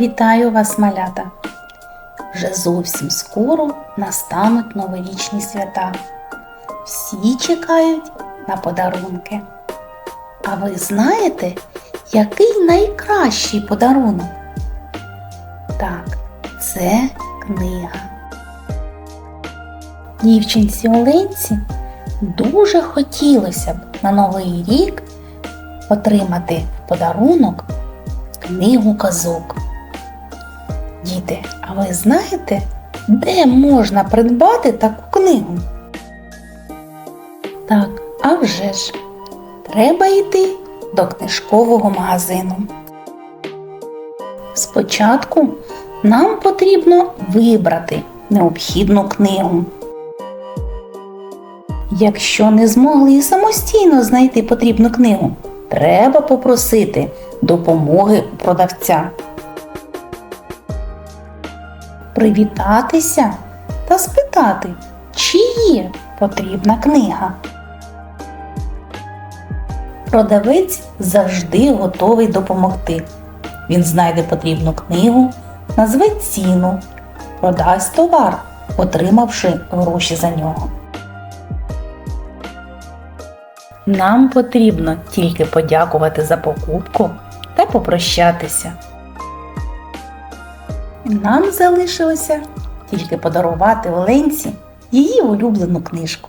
Вітаю вас, малята! Вже зовсім скоро настануть новорічні свята. Всі чекають на подарунки. А ви знаєте, який найкращий подарунок? Так, це книга. Дівчинці Оленці дуже хотілося б на Новий рік отримати подарунок книгу казок. Діти, а ви знаєте, де можна придбати таку книгу? Так, а вже ж, треба йти до книжкового магазину. Спочатку нам потрібно вибрати необхідну книгу. Якщо не змогли самостійно знайти потрібну книгу, треба попросити допомоги продавця. Привітатися та спитати, чи є потрібна книга. Продавець завжди готовий допомогти. Він знайде потрібну книгу, назве ціну, продасть товар, отримавши гроші за нього. Нам потрібно тільки подякувати за покупку та попрощатися. Нам залишилося тільки подарувати Оленці її улюблену книжку.